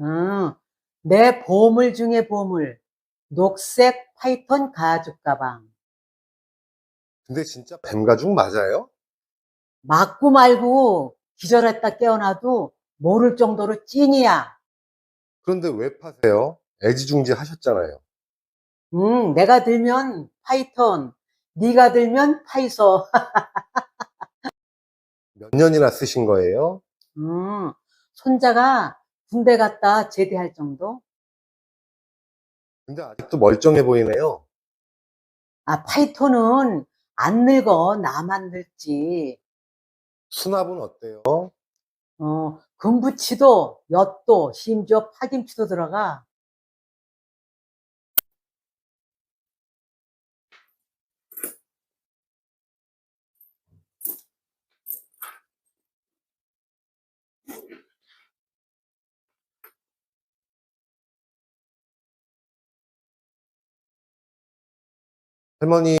음, 내 보물 중에 보물. 녹색 파이톤 가죽 가방. 근데 진짜 뱀 가죽 맞아요? 맞고 말고 기절했다 깨어나도 모를 정도로 찐이야. 그런데 왜 파세요? 애지중지 하셨잖아요. 음, 내가 들면 파이톤, 네가 들면 파이소. 몇 년이나 쓰신 거예요? 음, 손자가 군대 갔다 제대할 정도? 근데 아직도 멀쩡해 보이네요. 아, 파이톤은 안 늙어. 나만 늙지. 수납은 어때요? 어, 금부치도, 엿도, 심지어 파김치도 들어가. 할머니